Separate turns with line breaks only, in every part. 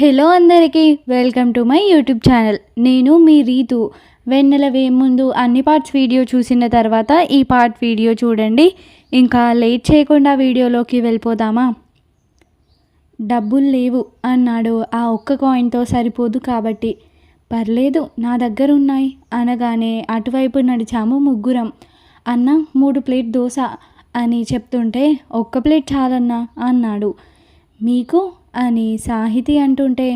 Hello అందరికీ welcome to my YouTube channel. నేను మీ రీతు. వెన్నెల ముందు అన్ని పార్ట్స్ వీడియో చూసిన తర్వాత ఈ పార్ట్ వీడియో చూడండి. ఇంకా లేట్ చేయకుండా వీడియోలోకి వెళ్ళిపోదామా? డబ్బులు లేవు అన్నాడు ఆ ఒక్క కాయిన్తో సరిపోదు కాబట్టి. పర్లేదు నా దగ్గర ఉన్నాయి అనగానే అటువైపు నడిచాము ముగ్గురం. అన్న మూడు ప్లేట్ దోశ అని చెప్తుంటే ఒక్క ప్లేట్ చాలన్నా అన్నాడు. మీకు అని సాహితి అంటుంటే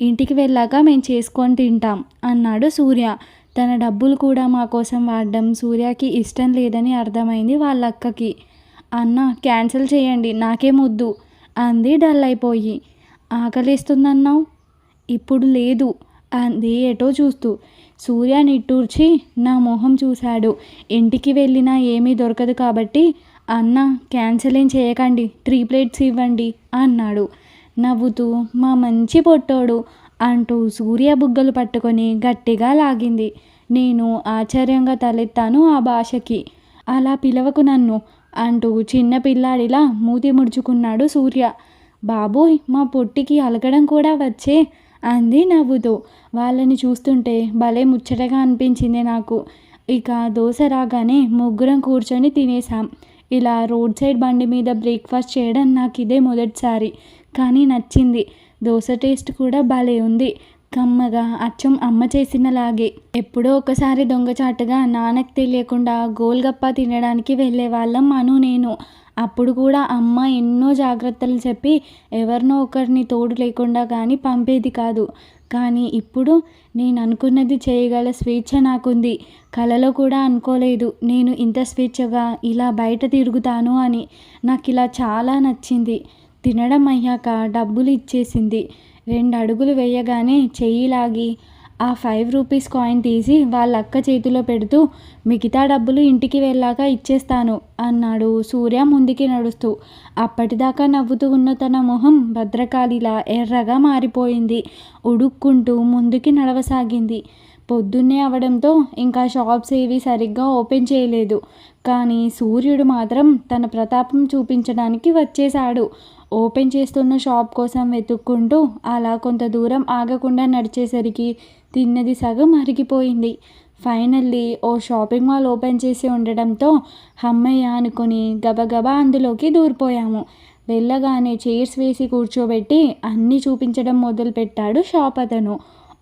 ఇంటికి వెళ్ళాక మేము చేసుకొని తింటాం అన్నాడు సూర్య. తన డబ్బులు కూడా మా కోసం వాడడం సూర్యకి ఇష్టం లేదని అర్థమైంది వాళ్ళ అక్కకి అన్న క్యాన్సిల్ చేయండి నాకేం వద్దు అంది డల్ అయిపోయి ఆకలిస్తుందన్నావు? ఇప్పుడు లేదు అంది ఎటో చూస్తూ. సూర్య నిట్టూర్చి నా మొహం చూశాడు. ఇంటికి వెళ్ళినా ఏమీ దొరకదు కాబట్టి అన్న క్యాన్సిల్ ఏం చేయకండి త్రీ ప్లేట్స్ ఇవ్వండి అన్నాడు. నవ్వుతూ మా మంచి పొట్టోడు అంటూ సూర్య బుగ్గలు పట్టుకొని గట్టిగా లాగింది. నేను ఆశ్చర్యంగా తలెత్తాను ఆ భాషకి. అలా పిలవకు నన్ను అంటూ చిన్న పిల్లాడిలా మూతి ముడుచుకున్నాడు సూర్య. బాబోయ్ మా పొట్టికి అలగడం కూడా వచ్చే అంది నవ్వుతూ. వాళ్ళని చూస్తుంటే భలే ముచ్చటగా అనిపించింది నాకు. ఇక దోశ రాగానే ముగ్గురం కూర్చొని తినేసాం ఇలా రోడ్ సైడ్ బండి మీద బ్రేక్ఫాస్ట్ చేయడం నాకు ఇదే మొదటిసారి. కానీ నచ్చింది. దోశ టేస్ట్ కూడా భలే ఉంది. కమ్మగా అచ్చం అమ్మ చేసినలాగే. ఎప్పుడో ఒకసారి దొంగచాటుగా నాన్నకు తెలియకుండా గోల్గప్ప తినడానికి వెళ్ళే వాళ్ళం అను నేను. అప్పుడు కూడా అమ్మ ఎన్నో జాగ్రత్తలు చెప్పి ఎవరినో ఒకరిని తోడు లేకుండా కానీ పంపేది కాదు. కానీ ఇప్పుడు నేను అనుకున్నది చేయగల స్వేచ్ఛ నాకుంది. కలలో కూడా అనుకోలేదు. నేను ఇంత స్వేచ్ఛగా ఇలా బయట తిరుగుతాను అని. నాకు ఇలా చాలా నచ్చింది. తినడం అయ్యాక డబ్బులు ఇచ్చేసింది రెండు అడుగులు వేయగానే చెయ్యి లాగి ఆ ఫైవ్ రూపీస్ కాయిన్ తీసి వాళ్ళ అక్క చేతిలో పెడుతూ మిగతా డబ్బులు ఇంటికి వెళ్ళాక ఇచ్చేస్తాను అన్నాడు సూర్య ముందుకి నడుస్తూ. అప్పటిదాకా నవ్వుతూ ఉన్న తన మొహం భద్రకాళిలా ఎర్రగా మారిపోయింది. ఉడుక్కుంటూ ముందుకి నడవసాగింది. పొద్దున్నే అవడంతో ఇంకా షాప్స్ ఏవి సరిగ్గా ఓపెన్ చేయలేదు. కానీ సూర్యుడు మాత్రం తన ప్రతాపం చూపించడానికి వచ్చేశాడు. ఓపెన్ చేస్తున్న షాప్ కోసం వెతుక్కుంటూ అలా కొంత దూరం ఆగకుండా నడిచేసరికి తిన్నది సగం అరిగిపోయింది. ఫైనల్లీ ఓ షాపింగ్ మాల్ ఓపెన్ చేసి ఉండడంతో హమ్మయ్య అనుకుని గబగబా అందులోకి దూరిపోయాము. వెళ్ళగానే చైర్స్ వేసి కూర్చోబెట్టి అన్నీ చూపించడం మొదలుపెట్టాడు షాప్ అతను.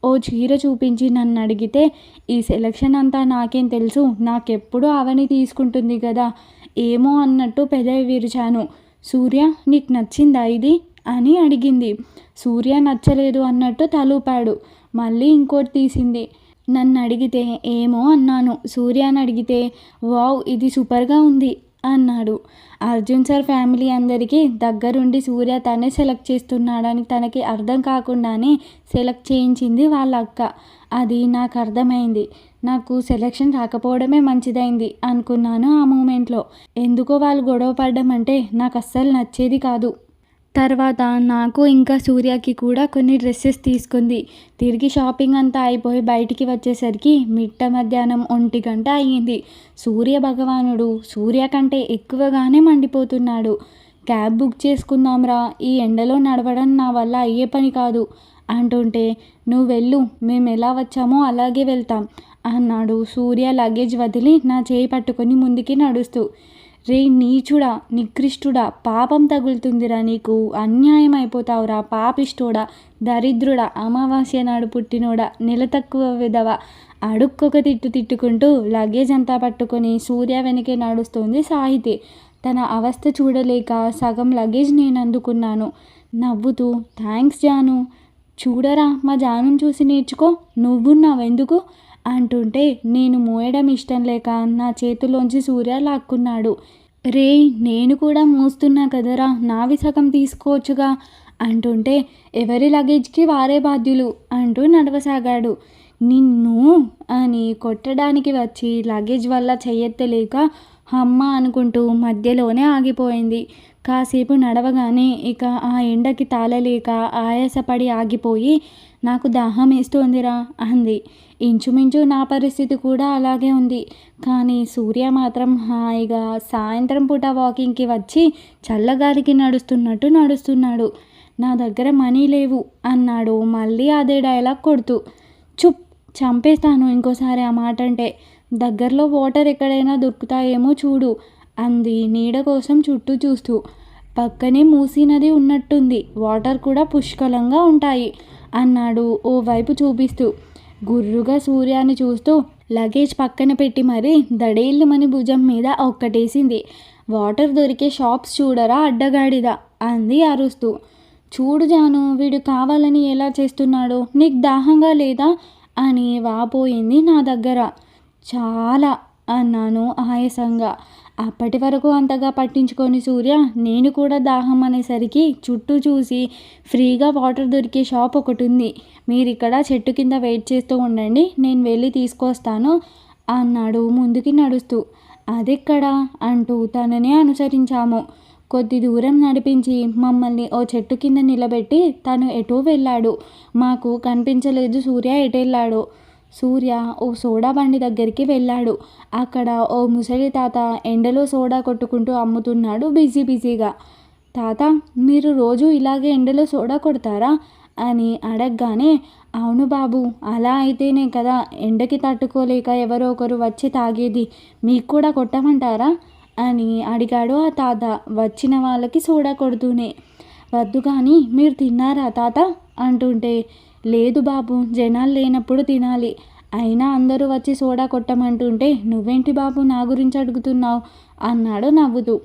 ఓ చీర చూపించి నన్ను అడిగితే ఈ సెలక్షన్ అంతా నాకేం తెలుసు? నాకెప్పుడు అవని తీసుకుంటుంది కదా? ఏమో అన్నట్టు పెదవి విరిచాను. సూర్య నీకు నచ్చిందా ఇది? అని అడిగింది. సూర్య నచ్చలేదు అన్నట్టు తలూపాడు. మళ్ళీ ఇంకోటి తీసింది. నన్ను అడిగితే ఏమో అన్నాను. సూర్యాని అడిగితే వావ్ ఇది సూపర్గా ఉంది. అన్నాడు. అర్జున్ సార్ ఫ్యామిలీ అందరికీ దగ్గరుండి సూర్య తనే సెలెక్ట్ చేస్తున్నాడని తనకి అర్థం కాకుండానే సెలెక్ట్ చేయించింది వాళ్ళ అక్క. అది నాకు అర్థమైంది. నాకు సెలెక్షన్ రాకపోవడమే మంచిదైంది అనుకున్నాను ఆ మూమెంట్లో. ఎందుకో వాళ్ళు గొడవ పడ్డం అంటే నాకు అస్సలు నచ్చేది కాదు. తర్వాత నాకు ఇంకా సూర్యకి కూడా కొన్ని డ్రెస్సెస్ తీసుకుంది. తిరిగి షాపింగ్ అంతా అయిపోయి బయటికి వచ్చేసరికి మిట్ట మధ్యాహ్నం ఒంటి గంట అయ్యింది. సూర్య భగవానుడు సూర్య కంటే ఎక్కువగానే మండిపోతున్నాడు. క్యాబ్ బుక్ చేసుకుందాంరా ఈ ఎండలో నడవడం నా వల్ల అయ్యే పని కాదు అంటుంటే నువ్వు వెళ్ళు మేము ఎలా వచ్చామో అలాగే వెళ్తాం అన్నాడు సూర్య లగేజ్ వదిలి నా చేయి పట్టుకొని ముందుకి నడుస్తూ. రే నీచుడా నికృష్టుడా పాపం తగులుతుందిరా నీకు. అన్యాయం అయిపోతావురా పాపిష్టుడా దరిద్రుడా అమావాస్య నాడు పుట్టినోడా నెల తక్కువ విధవ. అడుక్కొక తిట్టు తిట్టుకుంటూ లగేజ్ అంతా పట్టుకొని సూర్య వెనకే నడుస్తోంది సాహితి. తన అవస్థ చూడలేక సగం లగేజ్ నేను అందుకున్నాను. నవ్వుతూ థ్యాంక్స్ జాను. చూడరా మా జాను చూసి నేర్చుకో. నువ్వున్నావెందుకు? అంటుంటే నేను మోయడం ఇష్టం లేక నా చేతిలోంచి సూర్య లాక్కున్నాడు. రే నేను కూడా మోస్తున్నా కదరా నావి సగం తీసుకోవచ్చుగా అంటుంటే ఎవరి లగేజ్కి వారే బాధ్యులు అంటూ నడవసాగాడు. నిన్ను అని కొట్టడానికి వచ్చి లగేజ్ వల్ల చెయ్యెత్తలేక అమ్మ అనుకుంటూ మధ్యలోనే ఆగిపోయింది. కాసేపు నడవగానే ఇక ఆ ఎండకి తాళలేక ఆయాసపడి ఆగిపోయి నాకు దాహం వేస్తోందిరా అంది. ఇంచుమించు నా పరిస్థితి కూడా అలాగే ఉంది. కానీ సూర్య మాత్రం హాయిగా సాయంత్రం పూట వాకింగ్కి వచ్చి చల్లగాలికి నడుస్తున్నట్టు నడుస్తున్నాడు. నా దగ్గర మనీ లేవు అన్నాడు మళ్ళీ అదే డైలాగ్ కొడుతూ. చుప్ చంపేస్తాను ఇంకోసారి ఆ మాట అంటే దగ్గరలో వాటర్ ఎక్కడైనా దొరుకుతాయేమో చూడు అంది నీడ కోసం చుట్టూ చూస్తూ. పక్కనే మూసీ నది ఉన్నట్టుంది. వాటర్ కూడా పుష్కలంగా ఉంటాయి అన్నాడు ఓ వైపు చూపిస్తూ. గుర్రుగా సూర్యాన్ని చూస్తూ లగేజ్ పక్కన పెట్టి మరీ దడేళ్ళమని భుజం మీద ఒక్కటేసింది. వాటర్ దొరికే షాప్స్ చూడరా అడ్డగాడిదా అంది అరుస్తూ. చూడు జాను వీడు కావాలని ఎలా చేస్తున్నాడో నీకు దాహంగా లేదా? అని వాపోయింది నా దగ్గర. చాలా అన్నాను ఆయాసంగా. అప్పటి వరకు అంతగా పట్టించుకొని సూర్య నేను కూడా దాహం అనేసరికి చుట్టూ చూసి ఫ్రీగా వాటర్ దొరికే షాప్ ఒకటి ఉంది. మీరు ఇక్కడ చెట్టు కింద వెయిట్ చేస్తూ ఉండండి నేను వెళ్ళి తీసుకొస్తాను అన్నాడు ముందుకి నడుస్తూ. అదెక్కడా? అంటూ తననే అనుసరించాము. కొద్ది దూరం నడిపించి మమ్మల్ని ఓ చెట్టు కింద నిలబెట్టి తను ఎటో వెళ్ళాడు. మాకు కనిపించలేదు సూర్య ఎటెళ్ళాడో? సూర్య ఓ సోడా బండి దగ్గరికి వెళ్ళాడు. అక్కడ ఓ ముసలి తాత ఎండలో సోడా కొట్టుకుంటూ అమ్ముతున్నాడు బిజీ బిజీగా. తాత మీరు రోజు ఇలాగే ఎండలో సోడా కొడతారా? అని అడగగానే అవును బాబు అలా అయితేనే కదా ఎండకి తట్టుకోలేక ఎవరో ఒకరు వచ్చి తాగేది. మీకు కూడా కొట్టమంటారా? అని అడిగాడు ఆ తాత. వచ్చిన వాళ్ళకి సోడా కొడుతూనే. వద్దు కానీ మీరు తిన్నారా తాత? అంటుంటే లేదు బాబు జనాలు లేనప్పుడు తినాలి. అయినా అందరూ వచ్చి సోడా కొట్టమంటుంటే నువ్వేంటి బాబు నా గురించి అడుగుతున్నావు? అన్నాడు నవ్వుతూ.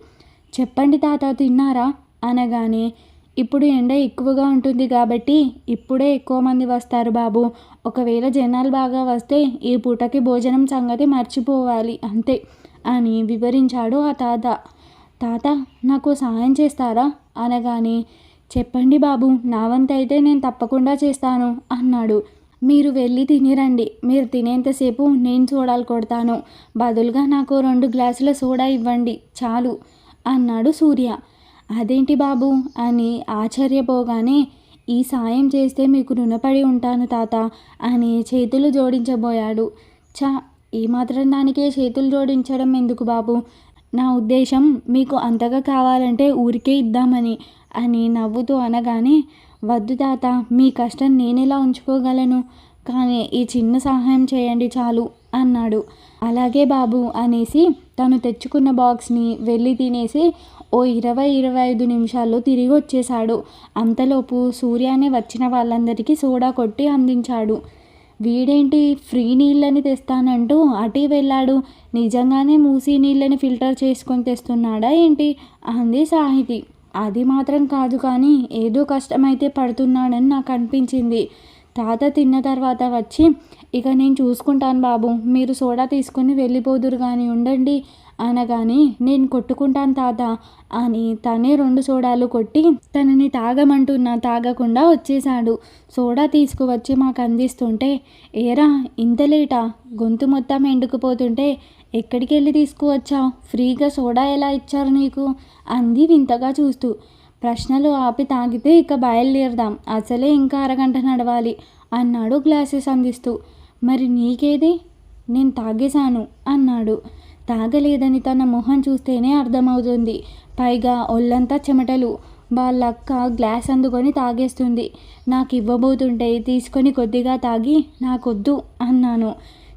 చెప్పండి తాత తిన్నారా? అనగానే ఇప్పుడు ఎండ ఎక్కువగా ఉంటుంది కాబట్టి ఇప్పుడే ఎక్కువ మంది వస్తారు బాబు. ఒకవేళ జనాలు బాగా వస్తే ఈ పూటకి భోజనం సంగతి మర్చిపోవాలి అంతే అని వివరించాడు ఆ తాత. తాత నాకు సాయం చేస్తారా? అనగానే చెప్పండి బాబు నా వంతైతే నేను తప్పకుండా చేస్తాను అన్నాడు. మీరు వెళ్ళి తినిరండి మీరు తినేంతసేపు నేను సోడాలు కొడతాను. బదులుగా నాకు రెండు గ్లాసుల సోడా ఇవ్వండి చాలు అన్నాడు సూర్య. అదేంటి బాబు అని ఆశ్చర్యపోగానే ఈ సాయం చేస్తే మీకు రుణపడి ఉంటాను తాత అని చేతులు జోడించబోయాడు. చా ఏమాత్రం మాత్రం దానికే చేతులు జోడించడం ఎందుకు బాబు? నా ఉద్దేశం మీకు అంతగా కావాలంటే ఊరికే ఇద్దామని అని నవ్వుతూ అనగానే వద్దు తాత మీ కష్టం నేనెలా ఉంచుకోగలను? కానీ ఈ చిన్న సహాయం చేయండి చాలు అన్నాడు. అలాగే బాబు అనేసి తను తెచ్చుకున్న బాక్స్ని వెళ్ళి తినేసి ఓ ఇరవై ఇరవై ఐదు నిమిషాల్లో తిరిగి వచ్చేశాడు అంతలోపు సూర్యానే వచ్చిన వాళ్ళందరికీ సోడా కొట్టి అందించాడు. వీడేంటి ఫ్రీ నీళ్ళని తెస్తానంటూ అటే వెళ్ళాడు. నిజంగానే మూసి నీళ్ళని ఫిల్టర్ చేసుకొని తెస్తున్నాడా ఏంటి? అంది సాహితి. అది మాత్రం కాదు కానీ ఏదో కష్టమైతే పడుతున్నాడని నాకు అనిపించింది. తాత తిన్న తర్వాత వచ్చి ఇక నేను చూసుకుంటాను బాబు. మీరు సోడా తీసుకొని వెళ్ళిపోదురు కానీ ఉండండి. అనగానే నేను కొట్టుకుంటాను తాత అని తనే రెండు సోడాలు కొట్టి తనని తాగమంటున్నా తాగకుండా వచ్చేశాడు. సోడా తీసుకువచ్చి మాకు అందిస్తుంటే ఏరా ఇంత లేటా? గొంతు మొత్తం ఎండుకుపోతుంటే ఎక్కడికి వెళ్ళి తీసుకువచ్చావు ఫ్రీగా సోడా ఎలా ఇచ్చారు నీకు? అంది వింతగా చూస్తూ. ప్రశ్నలు ఆపి తాగితే ఇక బయలుదేరదాం. అసలే ఇంకా అరగంట నడవాలి అన్నాడు గ్లాసెస్ అందిస్తూ. మరి నీకేది? నేను తాగేశాను అన్నాడు. తాగలేదని తన మొహం చూస్తేనే అర్థమవుతుంది. పైగా ఒళ్ళంతా చెమటలు. వాళ్ళక్క గ్లాస్ అందుకొని తాగేస్తుంది. నాకు ఇవ్వబోతుంటే తీసుకొని కొద్దిగా తాగి నాకొద్దు అన్నాను.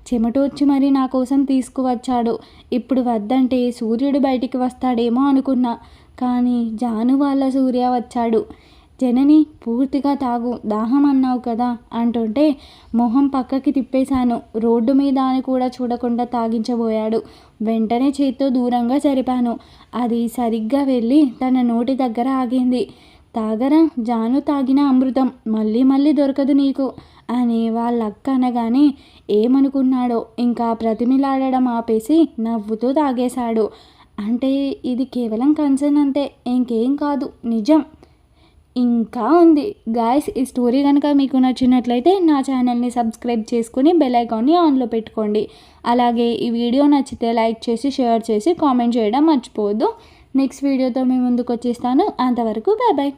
చెమటొచ్చి మరి నా కోసం తీసుకువచ్చాడు. ఇప్పుడు వద్దంటే సూర్యుడు బయటికి వస్తాడేమో అనుకున్నా. కానీ జాను వాళ్ళ సూర్య వచ్చాడు. జనని పూర్తిగా తాగు దాహం అన్నావు కదా అంటుంటే మొహం పక్కకి తిప్పేశాను. రోడ్డు మీద అని కూడా చూడకుండా తాగించబోయాడు. వెంటనే చేత్తో దూరంగా జరిపాను. అది సరిగ్గా వెళ్ళి తన నోటి దగ్గర ఆగింది. తాగరా జాను తాగిన అమృతం మళ్ళీ మళ్ళీ దొరకదు నీకు అని వాళ్ళ అక్క అనగానే ఏమనుకున్నాడో ఇంకా ప్రతిమిలాడడం ఆపేసి నవ్వుతూ తాగేశాడు. అంటే ఇది కేవలం కన్సర్న్ అంతే ఇంకేం కాదు నిజం. ఇంకా ఉంది. గాయస్ ఈ స్టోరీ కనుక మీకు నచ్చినట్లయితే నా ఛానల్ని సబ్స్క్రైబ్ చేసుకుని బెల్ ఐకాన్ని ఆన్లో పెట్టుకోండి. అలాగే ఈ వీడియో నచ్చితే లైక్ చేసి షేర్ చేసి కామెంట్ చేయడం మర్చిపోవద్దు. నెక్స్ట్ వీడియోతో మీ ముందుకు వచ్చేస్తాను. అంతవరకు బాయ్ బాయ్